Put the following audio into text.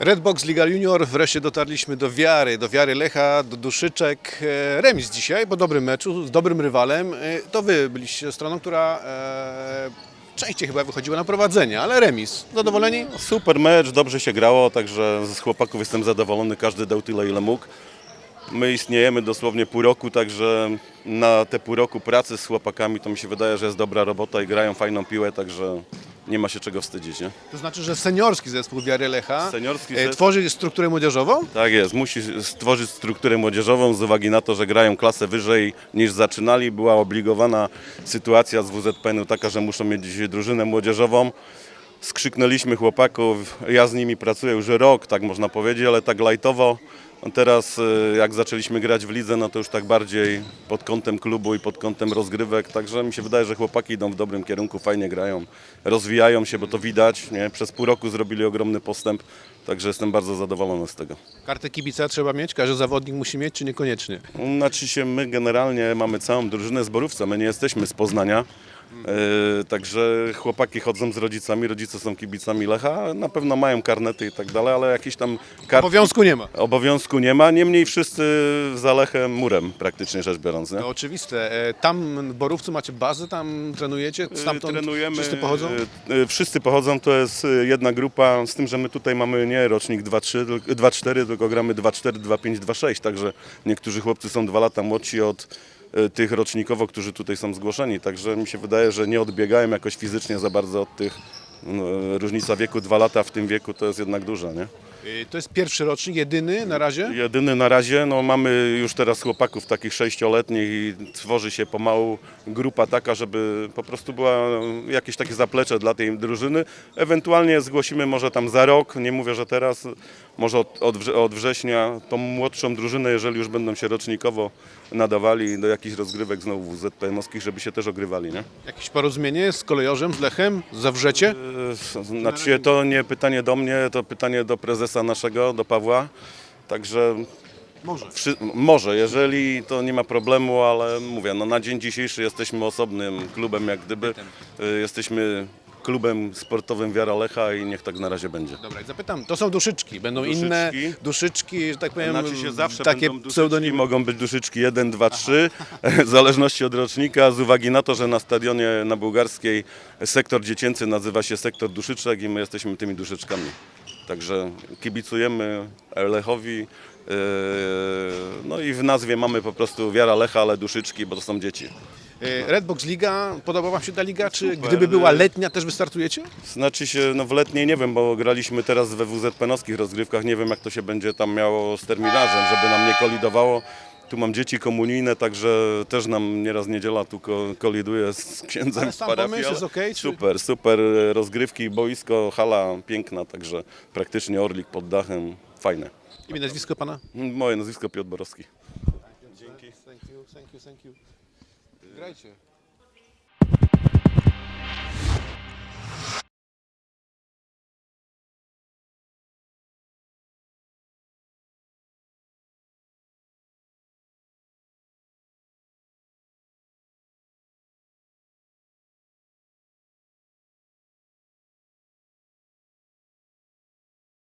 Redbox Liga Junior, wreszcie dotarliśmy do wiary, do wiary Lecha, do duszyczek. E, Remis dzisiaj po dobrym meczu, z dobrym rywalem. E, To wy byliście stroną, która e, częściej chyba wychodziła na prowadzenie, ale remis. Zadowoleni? Super mecz, dobrze się grało, także z chłopaków jestem zadowolony, każdy dał tyle ile mógł. My istniejemy dosłownie pół roku, także na te pół roku pracy z chłopakami to mi się wydaje, że jest dobra robota i grają fajną piłę, także nie ma się czego wstydzić. Nie? To znaczy, że seniorski zespół wiary Lecha Seniorski e, zespół. tworzy strukturę młodzieżową? Tak jest, musi stworzyć strukturę młodzieżową z uwagi na to, że grają klasę wyżej niż zaczynali. Była obligowana sytuacja z WZPN-u taka, że muszą mieć dzisiaj drużynę młodzieżową. Skrzyknęliśmy chłopaków, ja z nimi pracuję już rok, tak można powiedzieć, ale tak lajtowo. A Teraz y, jak zaczęliśmy grać w lidze, no to już tak bardziej pod kątem klubu i pod kątem rozgrywek, także mi się wydaje, że chłopaki idą w dobrym kierunku, fajnie grają, rozwijają się, bo to widać, nie? przez pół roku zrobili ogromny postęp, także jestem bardzo zadowolony z tego. Kartę kibica trzeba mieć, każdy zawodnik musi mieć, czy niekoniecznie? Znaczy się, my generalnie mamy całą drużynę zborówca, my nie jesteśmy z Poznania. E, także chłopaki chodzą z rodzicami, rodzice są kibicami Lecha, na pewno mają karnety i tak dalej, ale jakiś tam. Obowiązku nie ma. obowiązku nie ma. Niemniej wszyscy za Lechem murem praktycznie rzecz biorąc. Nie? To oczywiste. E, Tam w Borówcu macie bazę, tam trenujecie? Stamtąd Trenujemy. wszyscy pochodzą? e, e, Wszyscy pochodzą, to jest e, jedna grupa, z tym, że my tutaj mamy nie rocznik 2-3, tylko- 2-4, tylko gramy 2-4, 2-5, 2-6, także niektórzy chłopcy są dwa lata młodsi od e, tych rocznikowo, którzy tutaj są zgłoszeni, także mi się wydaje, że nie odbiegają jakoś fizycznie za bardzo od tych, no, różnica wieku dwa lata w tym wieku to jest jednak duża, nie? Y, To jest pierwszy rocznik, jedyny na razie? Jedyny na razie, no mamy już teraz chłopaków takich sześcioletnich i tworzy się pomału grupa taka, żeby po prostu była jakieś takie zaplecze dla tej drużyny. Ewentualnie zgłosimy może tam za rok, nie mówię, że teraz, może od, od, od września tą młodszą drużynę, jeżeli już będą się rocznikowo nadawali do jakichś rozgrywek znowu WZPM-owskich, żeby się też ogrywali, nie? Jakieś porozumienie z kolejorzem, z Lechem, Zawrzecie? E, Znaczy to nie pytanie do mnie, to pytanie do prezesa naszego, do Pawła. Także Może. Wszy- może, jeżeli to nie ma problemu, ale mówię, no na dzień dzisiejszy jesteśmy osobnym klubem, jak gdyby. Y, Jesteśmy klubem sportowym Wiara Lecha i niech tak na razie będzie. Dobra, zapytam, to są duszyczki, będą Duszyczki. inne duszyczki, że tak powiem, Znaczy się zawsze takie będą duszyczki, pseudonimy. mogą być duszyczki 1, 2, 3, w zależności od rocznika, z uwagi na to, że na stadionie na bułgarskiej sektor dziecięcy nazywa się sektor duszyczek i my jesteśmy tymi duszyczkami. Także kibicujemy Lechowi, yy, no i w nazwie mamy po prostu Wiara Lecha, ale duszyczki, bo to są dzieci. Y, Redbox Liga, podoba Wam się ta liga, czy Super. gdyby była letnia, też wystartujecie? Znaczy się, no w letniej nie wiem, bo graliśmy teraz we WZP-owskich rozgrywkach, nie wiem jak to się będzie tam miało z terminarzem, żeby nam nie kolidowało. Tu mam dzieci komunijne, także też nam nieraz niedziela tu ko- koliduje z księdzem Ale z parafii. pomysł jest okej, czy- Super, super rozgrywki, boisko, hala piękna, także praktycznie Orlik pod dachem, fajne. Imię, nazwisko Pana? Moje nazwisko Piotr Borowski. Dzięki. Thank you, thank you, thank you. Grajcie.